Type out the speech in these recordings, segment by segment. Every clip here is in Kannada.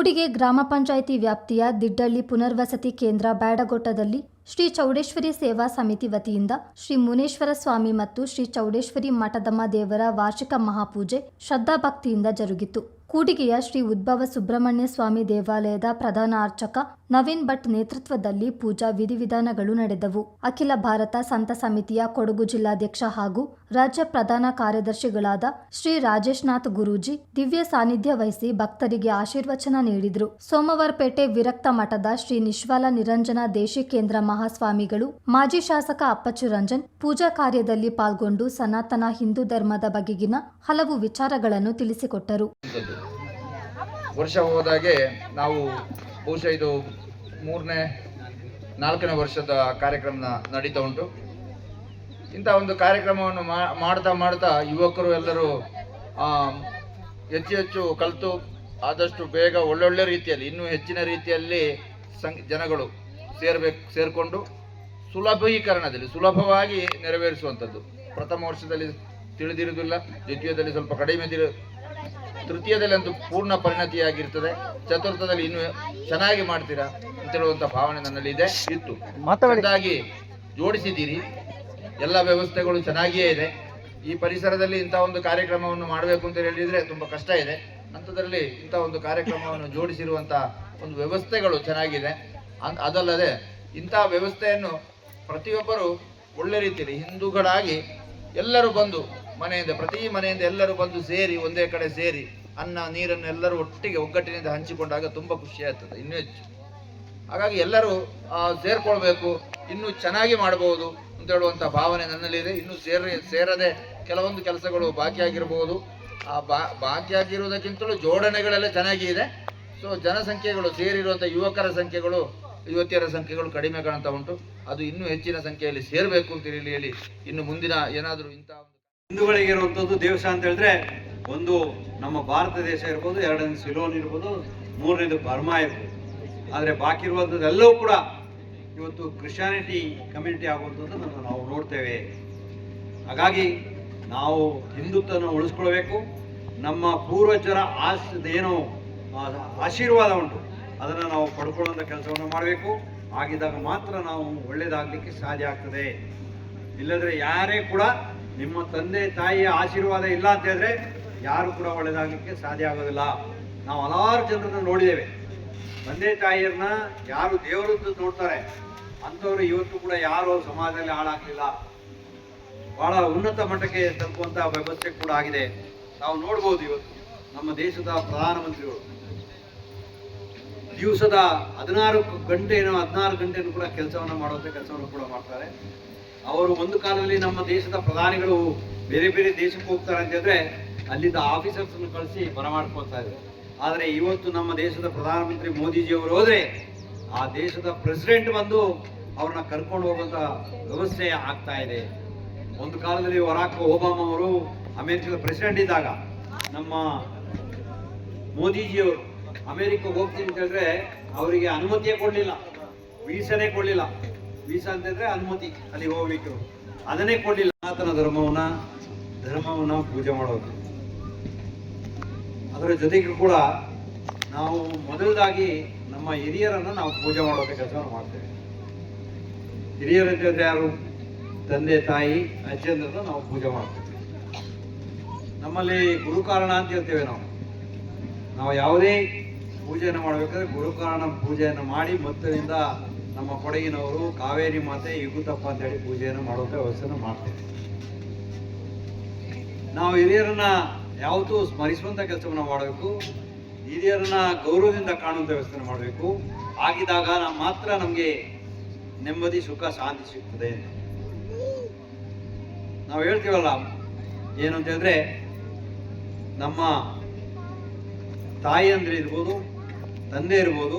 ಕೂಡಿಗೆ ಗ್ರಾಮ ಪಂಚಾಯಿತಿ ವ್ಯಾಪ್ತಿಯ ದಿಡ್ಡಳ್ಳಿ ಪುನರ್ವಸತಿ ಕೇಂದ್ರ ಬ್ಯಾಡಗೊಟ್ಟದಲ್ಲಿ ಶ್ರೀ ಚೌಡೇಶ್ವರಿ ಸೇವಾ ಸಮಿತಿ ವತಿಯಿಂದ ಶ್ರೀ ಮುನೇಶ್ವರ ಸ್ವಾಮಿ ಮತ್ತು ಶ್ರೀ ಚೌಡೇಶ್ವರಿ ಮಠದಮ್ಮ ದೇವರ ವಾರ್ಷಿಕ ಮಹಾಪೂಜೆ ಶ್ರದ್ಧಾಭಕ್ತಿಯಿಂದ ಜರುಗಿತು. ಕೂಡಿಗೆಯ ಶ್ರೀ ಉದ್ಭವ ಸುಬ್ರಹ್ಮಣ್ಯ ಸ್ವಾಮಿ ದೇವಾಲಯದ ಪ್ರಧಾನ ಅರ್ಚಕ ನವೀನ್ ಭಟ್ ನೇತೃತ್ವದಲ್ಲಿ ಪೂಜಾ ವಿಧಿವಿಧಾನಗಳು ನಡೆದವು ಅಖಿಲ ಭಾರತ ಸಂತ ಸಮಿತಿಯ ಕೊಡಗು ಜಿಲ್ಲಾಧ್ಯಕ್ಷ ಹಾಗೂ ರಾಜ್ಯ ಪ್ರಧಾನ ಕಾರ್ಯದರ್ಶಿಗಳಾದ ಶ್ರೀ ರಾಜೇಶ್ನಾಥ್ ಗುರೂಜಿ ದಿವ್ಯ ಸಾನ್ನಿಧ್ಯ ವಹಿಸಿ ಭಕ್ತರಿಗೆ ಆಶೀರ್ವಚನ ನೀಡಿದರು ಸೋಮವಾರಪೇಟೆ ವಿರಕ್ತ ಮಠದ ಶ್ರೀ ನಿಶ್ವಾಲ ನಿರಂಜನ ದೇಶಿ ಕೇಂದ್ರ ಮಹಾಸ್ವಾಮಿಗಳು, ಮಾಜಿ ಶಾಸಕ ಅಪ್ಪಚ್ಚು ರಂಜನ್, ಪೂಜಾ ಕಾರ್ಯದಲ್ಲಿ ಪಾಲ್ಗೊಂಡು ಸನಾತನ ಹಿಂದೂ ಧರ್ಮದ ಬಗೆಗಿನ ಹಲವು ವಿಚಾರಗಳನ್ನು ತಿಳಿಸಿಕೊಟ್ಟರು. ವರ್ಷ ಹೋದಾಗೆ ನಾವು ಬಹುಶಃ ಇದು ಮೂರನೇ, ನಾಲ್ಕನೇ ವರ್ಷದ ಕಾರ್ಯಕ್ರಮ ನಡೀತಾ ಉಂಟು. ಇಂಥ ಒಂದು ಕಾರ್ಯಕ್ರಮವನ್ನು ಮಾಡ್ತಾ ಮಾಡ್ತಾ ಯುವಕರು ಎಲ್ಲರೂ ಹೆಚ್ಚು ಹೆಚ್ಚು ಕಲಿತು ಆದಷ್ಟು ಬೇಗ ಒಳ್ಳೊಳ್ಳೆ ರೀತಿಯಲ್ಲಿ, ಇನ್ನೂ ಹೆಚ್ಚಿನ ರೀತಿಯಲ್ಲಿ ಸಂ, ಜನಗಳು ಸೇರ್ಬೇಕು, ಸೇರಿಕೊಂಡು ಸುಲಭೀಕರಣದಲ್ಲಿ, ಸುಲಭವಾಗಿ ನೆರವೇರಿಸುವಂಥದ್ದು. ಪ್ರಥಮ ವರ್ಷದಲ್ಲಿ ತಿಳಿದಿರುವುದಿಲ್ಲ, ದ್ವಿತೀಯದಲ್ಲಿ ಸ್ವಲ್ಪ ಕಡಿಮೆ ತಿಳಿ ತೃತೀಯದಲ್ಲಿ ಅಂತೂ ಪೂರ್ಣ ಪರಿಣತಿಯಾಗಿರ್ತದೆ. ಚತುರ್ಥದಲ್ಲಿ ಇನ್ನು ಚೆನ್ನಾಗಿ ಮಾಡ್ತೀರಾ ಅಂತ ಹೇಳುವಂತ ಭಾವನೆ ನನ್ನಲ್ಲಿ ಇದೆ ಇತ್ತು ಮತ್ತಾಗಿ ಜೋಡಿಸಿದ್ದೀರಿ. ಎಲ್ಲ ವ್ಯವಸ್ಥೆಗಳು ಚೆನ್ನಾಗಿಯೇ ಇದೆ. ಈ ಪರಿಸರದಲ್ಲಿ ಇಂಥ ಒಂದು ಕಾರ್ಯಕ್ರಮವನ್ನು ಮಾಡಬೇಕು ಅಂತ ಹೇಳಿದ್ರೆ ತುಂಬಾ ಕಷ್ಟ ಇದೆ. ಅಂಥದ್ರಲ್ಲಿ ಇಂಥ ಒಂದು ಕಾರ್ಯಕ್ರಮವನ್ನು ಜೋಡಿಸಿರುವಂತ ಒಂದು ವ್ಯವಸ್ಥೆಗಳು ಚೆನ್ನಾಗಿದೆ. ಅದಲ್ಲದೆ ಇಂಥ ವ್ಯವಸ್ಥೆಯನ್ನು ಪ್ರತಿಯೊಬ್ಬರು ಒಳ್ಳೆ ರೀತಿಯಲ್ಲಿ ಹಿಂದೂಗಳಾಗಿ ಎಲ್ಲರೂ ಬಂದು ಮನೆಯಿಂದ ಪ್ರತಿ ಮನೆಯಿಂದ ಎಲ್ಲರೂ ಬಂದು ಸೇರಿ ಒಂದೇ ಕಡೆ ಸೇರಿ ಅನ್ನ ನೀರನ್ನು ಎಲ್ಲರೂ ಒಟ್ಟಿಗೆ ಒಗ್ಗಟ್ಟಿನಿಂದ ಹಂಚಿಕೊಂಡಾಗ ತುಂಬಾ ಖುಷಿ ಆಗ್ತದೆ, ಇನ್ನೂ ಹೆಚ್ಚು. ಹಾಗಾಗಿ ಎಲ್ಲರೂ ಸೇರ್ಕೊಳ್ಬೇಕು, ಇನ್ನೂ ಚೆನ್ನಾಗಿ ಮಾಡಬಹುದು ಅಂತ ಹೇಳುವಂತ ಭಾವನೆ ನನ್ನಲ್ಲಿದೆ ಇನ್ನೂ ಸೇರ, ಸೇರದೆ ಕೆಲವೊಂದು ಕೆಲಸಗಳು ಬಾಕಿ ಆಗಿರಬಹುದು ಆ, ಬಾ, ಬಾಕಿ ಆಗಿರುವುದಕ್ಕಿಂತಲೂ ಜೋಡಣೆಗಳೆಲ್ಲ ಚೆನ್ನಾಗಿ ಇದೆ. ಸೊ ಜನಸಂಖ್ಯೆಗಳು ಸೇರಿರುವಂಥ ಯುವಕರ ಸಂಖ್ಯೆಗಳು, ಯುವತಿಯರ ಸಂಖ್ಯೆಗಳು ಕಡಿಮೆ ಕಾಣ್ತಾ ಉಂಟು. ಅದು ಇನ್ನೂ ಹೆಚ್ಚಿನ ಸಂಖ್ಯೆಯಲ್ಲಿ ಸೇರಬೇಕು ಅಂತ ಹೇಳಿ ಹೇಳಿ ಇನ್ನು ಮುಂದಿನ ಏನಾದರೂ ಒಂದು ಹಿಂದೂಗಳಿಗೆ ಇರುವಂಥದ್ದು ದೇವಸ್ಥಾನ ಅಂತ ಹೇಳಿದ್ರೆ ಒಂದು ನಮ್ಮ ಭಾರತ ದೇಶ ಇರ್ಬೋದು, ಎರಡನೇ ಸಿಲೋನ್ ಇರ್ಬೋದು, ಮೂರನೇದು ಬರ್ಮಾ ಇರ್ಬೋದು. ಆದರೆ ಬಾಕಿ ಇರುವಂಥದ್ದೆಲ್ಲವೂ ಕೂಡ ಇವತ್ತು ಕ್ರಿಶ್ಚಿಯಾನಿಟಿ ಕಮ್ಯುನಿಟಿ ಆಗುವಂಥದ್ದನ್ನು ನಾವು ನೋಡ್ತೇವೆ. ಹಾಗಾಗಿ ನಾವು ಹಿಂದುತ್ವನ ಉಳಿಸ್ಕೊಳ್ಬೇಕು. ನಮ್ಮ ಪೂರ್ವಜರ ಆಸ್ ಏನು ಆಶೀರ್ವಾದ ಉಂಟು. ಅದನ್ನು ನಾವು ಪಡ್ಕೊಳ್ಳುವಂಥ ಕೆಲಸವನ್ನು ಮಾಡಬೇಕು. ಆಗಿದ್ದಾಗ ಮಾತ್ರ ನಾವು ಒಳ್ಳೆಯದಾಗಲಿಕ್ಕೆ ಸಾಧ್ಯ ಆಗ್ತದೆ. ಇಲ್ಲದ್ರೆ ಯಾರೇ ಕೂಡ ನಿಮ್ಮ ತಂದೆ ತಾಯಿಯ ಆಶೀರ್ವಾದ ಇಲ್ಲ ಅಂತ ಹೇಳಿದ್ರೆ ಯಾರು ಕೂಡ ಒಳ್ಳೇದಾಗಲಿಕ್ಕೆ ಸಾಧ್ಯ ಆಗೋದಿಲ್ಲ. ನಾವು ಹಲವಾರು ಜನರನ್ನ ನೋಡಿದ್ದೇವೆ. ತಂದೆ ತಾಯಿಯರನ್ನ ಯಾರು ದೇವರದ್ದು ನೋಡ್ತಾರೆ. ಅಂಥವ್ರು ಇವತ್ತು ಕೂಡ ಯಾರು ಸಮಾಜದಲ್ಲಿ ಹಾಳಾಗಲಿಲ್ಲ. ಬಹಳ ಉನ್ನತ ಮಟ್ಟಕ್ಕೆ ತಲುಪುವಂತ ವ್ಯವಸ್ಥೆ ಕೂಡ ಆಗಿದೆ. ನಾವು ನೋಡ್ಬೋದು ಇವತ್ತು ನಮ್ಮ ದೇಶದ ಪ್ರಧಾನಮಂತ್ರಿಗಳು. ದಿವಸದ ಹದಿನಾರು ಗಂಟೆನೋ ಹದಿನಾರು ಗಂಟೆನೂ ಕೂಡ ಕೆಲಸವನ್ನು ಮಾಡುವಂಥ ಕೆಲಸವನ್ನು ಕೂಡ ಮಾಡ್ತಾರೆ. ಅವರು ಒಂದು ಕಾಲದಲ್ಲಿ ನಮ್ಮ ದೇಶದ ಪ್ರಧಾನಿಗಳು ಬೇರೆ ಬೇರೆ ದೇಶಕ್ಕೆ ಹೋಗ್ತಾರೆ ಅಂತ ಹೇಳಿದ್ರೆ ಅಲ್ಲಿದ್ದ ಆಫೀಸರ್ಸ್ ಅನ್ನು ಕಳಿಸಿ ಬರಮಾಡ್ಕೊಳ್ತಾ ಇದ್ದಾರೆ ಆದರೆ ಇವತ್ತು ನಮ್ಮ ದೇಶದ ಪ್ರಧಾನಮಂತ್ರಿ ಮೋದಿಜಿಯವರು ಹೋದ್ರೆ ಆ ದೇಶದ ಪ್ರೆಸಿಡೆಂಟ್ ಬಂದು ಅವ್ರನ್ನ ಕರ್ಕೊಂಡು ಹೋಗುವಂತ ವ್ಯವಸ್ಥೆ ಆಗ್ತಾ ಇದೆ. ಒಂದು ಕಾಲದಲ್ಲಿ ವರಾಕ್ ಒಬಾಮಾ ಅವರು ಅಮೆರಿಕದ ಪ್ರೆಸಿಡೆಂಟ್ ಇದ್ದಾಗ ನಮ್ಮ ಮೋದಿಜಿಯವರು ಅಮೆರಿಕಕ್ಕೆ ಹೋಗ್ತೀನಿ ಅಂತ ಹೇಳಿದ್ರೆ ಅವರಿಗೆ ಅನುಮತಿಯೇ ಕೊಡಲಿಲ್ಲ. ವೀಸಾನೇ ಕೊಡಲಿಲ್ಲ. ವೀಸಾ ಅಂತಂದ್ರೆ ಅನುಮತಿ, ಅಲ್ಲಿ ಹೋಗ್ಬೇಕು ಅದನ್ನೇ ಕೊಡಲಿಲ್ಲ. ಸನಾತನ ಧರ್ಮವನ್ನ ಧರ್ಮವನ್ನ ಪೂಜೆ ಮಾಡೋದು. ಅದರ ಜೊತೆಗೆ ಕೂಡ ನಾವು ಮೊದಲದಾಗಿ ನಮ್ಮ ಹಿರಿಯರನ್ನು ನಾವು ಪೂಜೆ ಮಾಡೋಕೆ ಕೆಲಸವನ್ನು ಮಾಡ್ತೇವೆ. ಹಿರಿಯರ ಜೊತೆ ಯಾರು? ತಂದೆ, ತಾಯಿ ಅಜ್ಜಂದ್ರನ್ನು ನಾವು ಪೂಜೆ ಮಾಡ್ತೇವೆ. ನಮ್ಮಲ್ಲಿ ಗುರುಕಾರಣ ಅಂತ ಹೇಳ್ತೇವೆ ನಾವು. ನಾವು ಯಾವುದೇ ಪೂಜೆಯನ್ನು ಮಾಡಬೇಕಾದ್ರೆ ಗುರುಕಾರಣ ಪೂಜೆಯನ್ನು ಮಾಡಿ ಮತ್ತರಿಂದ ನಮ್ಮ ಕೊಡಗಿನವರು ಕಾವೇರಿ ಮಾತೆ ಯುಗುತಪ್ಪ ಅಂತ ಹೇಳಿ ಪೂಜೆಯನ್ನು ಮಾಡುವಂಥ ವ್ಯವಸ್ಥೆಯನ್ನು ಮಾಡ್ತೇವೆ. ನಾವು ಹಿರಿಯರನ್ನ ಯಾವತ್ತೂ ಸ್ಮರಿಸುವಂಥ ಕೆಲಸವನ್ನು ಮಾಡಬೇಕು. ಹಿರಿಯರನ್ನ ಗೌರವದಿಂದ ಕಾಣುವಂಥ ವ್ಯವಸ್ಥೆಯನ್ನು ಮಾಡಬೇಕು. ಆಗಿದಾಗ ಮಾತ್ರ ನಮಗೆ ನೆಮ್ಮದಿ, ಸುಖ, ಶಾಂತಿ ಸಿಗ್ತದೆ. ನಾವು ಹೇಳ್ತೀವಲ್ಲ, ಏನು ಅಂತ ಹೇಳಿದ್ರೆ, ನಮ್ಮ ತಾಯಿ ಅಂದ್ರೆ ಇರ್ಬೋದು, ತಂದೆ ಇರ್ಬೋದು,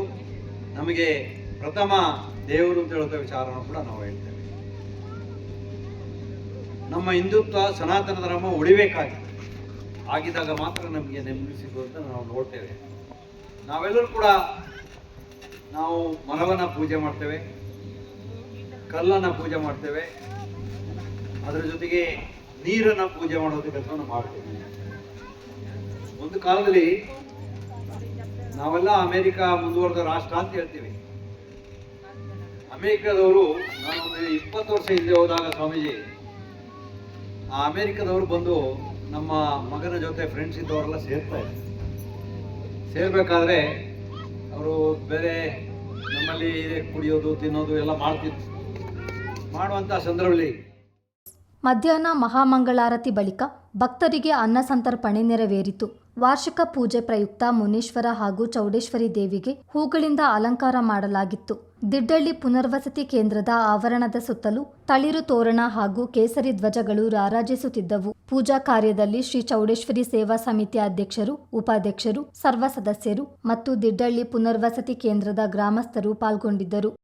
ನಮಗೆ ಪ್ರಥಮ ದೇವರು ಅಂತ ಹೇಳುವಂಥ ವಿಚಾರವನ್ನು ಕೂಡ ನಾವು ಹೇಳ್ತೇವೆ. ನಮ್ಮ ಹಿಂದುತ್ವ, ಸನಾತನ ಧರ್ಮ ಉಳಿಬೇಕಾಗಿದೆ. ಆಗಿದ್ದಾಗ ಮಾತ್ರ ನಮಗೆ ನೆಮ್ಮದಿ ಸಿಗುವಂತ ನಾವು ನೋಡ್ತೇವೆ. ನಾವೆಲ್ಲರೂ ಕೂಡ ನಾವು ಮರವನ್ನು ಪೂಜೆ ಮಾಡ್ತೇವೆ. ಕಲ್ಲನ್ನ ಪೂಜೆ ಮಾಡ್ತೇವೆ. ಅದರ ಜೊತೆಗೆ ನೀರನ್ನ ಪೂಜೆ ಮಾಡೋದು ಕೆಲಸವನ್ನು ಮಾಡ್ತೇವೆ. ಒಂದು ಕಾಲದಲ್ಲಿ ನಾವೆಲ್ಲ ಅಮೆರಿಕ ಮುಂದುವರೆದ ರಾಷ್ಟ್ರ ಅಂತ ಹೇಳ್ತೀವಿ. ಅಮೆರಿಕದವರು ನಾನು ಇಪ್ಪತ್ತು ವರ್ಷ ಹಿಂದೆ ಹೋದಾಗ ಸ್ವಾಮೀಜಿ, ಆ ಅಮೆರಿಕದವರು ಬಂದು ನಮ್ಮ ಮಗನ ಜೊತೆ ಫ್ರೆಂಡ್ಸ್ ಇದ್ದವರೆಲ್ಲ ಸೇರ್ತಾ ಇದ್ದಾರೆ. ಸೇರ್ಬೇಕಾದ್ರೆ ಅವರು ಬೇರೆ ನಮ್ಮಲ್ಲಿ ಕುಡಿಯೋದು, ತಿನ್ನೋದು ಎಲ್ಲ ಮಾಡ್ತಿದ್ರು. ಮಾಡುವಂಥ ಸಂದರ್ಭದಲ್ಲಿ ಮಧ್ಯಾಹ್ನ ಮಹಾಮಂಗಳಾರತಿ ಬಳಿಕ ಭಕ್ತರಿಗೆ ಅನ್ನ ಸಂತರ್ಪಣೆ ನೆರವೇರಿತು. ವಾರ್ಷಿಕ ಪೂಜೆ ಪ್ರಯುಕ್ತ ಮುನೀಶ್ವರ ಹಾಗೂ ಚೌಡೇಶ್ವರಿ ದೇವಿಗೆ ಹೂಗಳಿಂದ ಅಲಂಕಾರ ಮಾಡಲಾಗಿತ್ತು. ದಿಡ್ಡಳ್ಳಿ ಪುನರ್ವಸತಿ ಕೇಂದ್ರದ ಆವರಣದ ಸುತ್ತಲೂ ತಳಿರು ತೋರಣ ಹಾಗೂ ಕೇಸರಿ ಧ್ವಜಗಳು ರಾರಾಜಿಸುತ್ತಿದ್ದವು. ಪೂಜಾ ಕಾರ್ಯದಲ್ಲಿ ಶ್ರೀ ಚೌಡೇಶ್ವರಿ ಸೇವಾ ಸಮಿತಿ ಅಧ್ಯಕ್ಷರು, ಉಪಾಧ್ಯಕ್ಷರು, ಸರ್ವ ಸದಸ್ಯರು ಮತ್ತು ದಿಡ್ಡಳ್ಳಿ ಪುನರ್ವಸತಿ ಕೇಂದ್ರದ ಗ್ರಾಮಸ್ಥರು ಪಾಲ್ಗೊಂಡಿದ್ದರು.